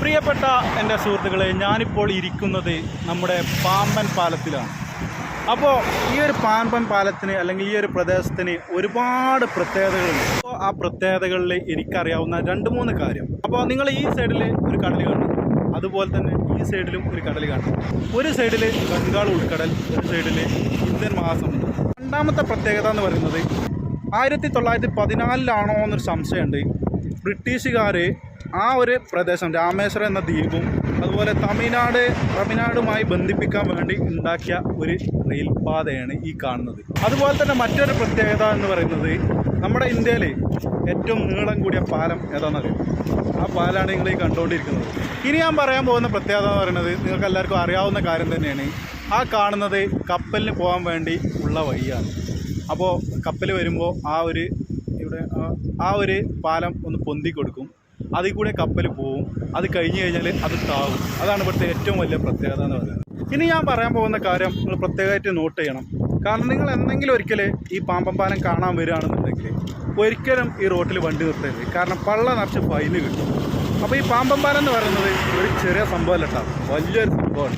പ്രിയപ്പെട്ട എന്റെ സുഹൃത്തുക്കളെ ഞാനിപ്പോൾ ഇരിക്കുന്നത് നമ്മുടെ പാമ്പൻ പാലത്തിലാണ്. അപ്പോൾ ഈ ഒരു പാമ്പൻ പാലത്തിന് അല്ലെങ്കിൽ ഈ ഒരു പ്രദേശത്തിന് ഒരുപാട് പ്രത്യേകതകളുണ്ട് അപ്പോൾ ആ പ്രത്യേകതകളിൽ എനിക്കറിയാവുന്ന രണ്ട് മൂന്ന് കാര്യം. അപ്പോൾ നിങ്ങൾ ഈ സൈഡിൽ ഒരു കടൽ കാണും. അതുപോലെ തന്നെ ഈ സൈഡിലും ഒരു കടൽ കാണും. ഒരു സൈഡിൽ ബംഗാൾ ഉൾക്കടൽ ഒരു സൈഡിൽ ഇന്ത്യൻ മഹാസമുദ്രം. രണ്ടാമത്തെ പ്രത്യേകത എന്ന് പറയുന്നത് ആയിരത്തി തൊള്ളായിരത്തി പതിനാലിലാണോ എന്നൊരു സംശയമുണ്ട്. ബ്രിട്ടീഷുകാർ ആ ഒരു പ്രദേശം രാമേശ്വരം എന്ന ദ്വീപും അതുപോലെ തമിഴ്നാട് തമിഴ്നാടുമായി ബന്ധിപ്പിക്കാൻ വേണ്ടി ഉണ്ടാക്കിയ ഒരു റെയിൽപാതയാണ് ഈ കാണുന്നത്. അതുപോലെ തന്നെ മറ്റൊരു പ്രത്യേകത എന്ന് പറയുന്നത് നമ്മുടെ ഇന്ത്യയിൽ ഏറ്റവും നീളം കൂടിയ പാലം ഏതാണെന്നറിയാം? ആ പാലാണ് നിങ്ങൾ ഈ കണ്ടുകൊണ്ടിരിക്കുന്നത്. ഇനി ഞാൻ പറയാൻ പോകുന്ന പ്രത്യേകത എന്ന് പറയുന്നത് നിങ്ങൾക്ക് എല്ലാവർക്കും അറിയാവുന്ന കാര്യം തന്നെയാണ്. ആ കാണുന്നത് കപ്പലിന് പോകാൻ വേണ്ടി ഉള്ള വഴിയാണ്. അപ്പോൾ കപ്പൽ വരുമ്പോൾ ആ ഒരു ഇവിടെ ആ- ആ ഒരു പാലം ഒന്ന് പൊന്തി കൊടുക്കും. അതിൽ കൂടെ കപ്പൽ പോവും. അത് കഴിഞ്ഞ് കഴിഞ്ഞാൽ അത് താവും. അതാണ് ഇവിടുത്തെ ഏറ്റവും വലിയ പ്രത്യേകത എന്ന് പറയുന്നത്. ഇനി ഞാൻ പറയാൻ പോകുന്ന കാര്യം നിങ്ങൾ പ്രത്യേകമായിട്ട് നോട്ട് ചെയ്യണം. കാരണം നിങ്ങൾ എന്തെങ്കിലും ഒരിക്കൽ ഈ പാമ്പം പാലം കാണാൻ വരികയാണെന്നുണ്ടെങ്കിൽ ഒരിക്കലും ഈ റോട്ടിൽ വണ്ടി നിർത്തരുത്. കാരണം പള്ള നിറച്ച് ഫൈന് കിട്ടും. അപ്പോൾ ഈ പാമ്പം പാലം എന്ന് പറയുന്നത് ഒരു ചെറിയ സംഭവമല്ല കേട്ടോ. വലിയൊരു സംഭവമാണ്.